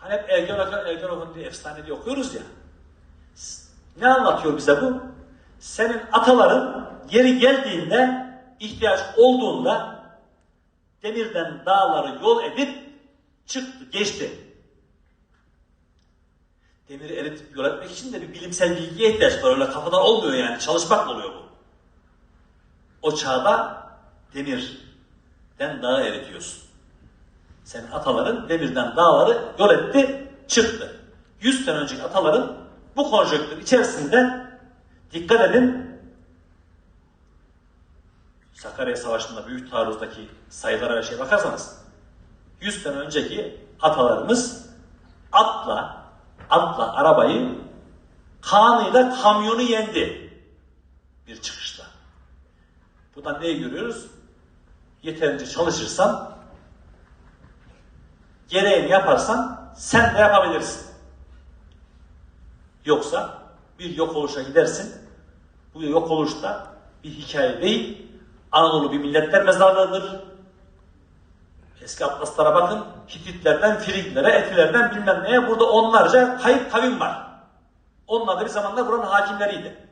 Hani hep Ergenekon, Ergenekon diye efsane diye okuyoruz ya. Ne anlatıyor bize bu? Senin ataların yeri geldiğinde, ihtiyaç olduğunda demirden dağları yol edip çıktı, geçti. Demiri eritip yol etmek için de bir bilimsel bilgiye ihtiyaç var. Öyle kafadan olmuyor yani. Çalışmakla oluyor bu. O çağda demirden dağı eritiyorsun. Senin ataların demirden dağları yol etti, çıktı. 100 sene önceki ataların bu konjonktür içerisinde dikkat edin Sakarya Savaşı'nda büyük taarruzdaki sayılara ve şeye bakarsanız 100 sene önceki atalarımız atla atla arabayı kanıyla kamyonu yendi bir çıkışta. Buradan neyi görüyoruz? Yeterince çalışırsan gereğini yaparsan sen de yapabilirsin. Yoksa bir yok oluşa gidersin. Bu yok oluşta bir hikaye değil. Anadolu bir milletler mezarlığıdır. Eski atlaslara bakın. Hititlerden Friglere, Etilerden bilmem neye burada onlarca kayıp kavim var. Onlar da bir zamanlar buranın hakimleriydi.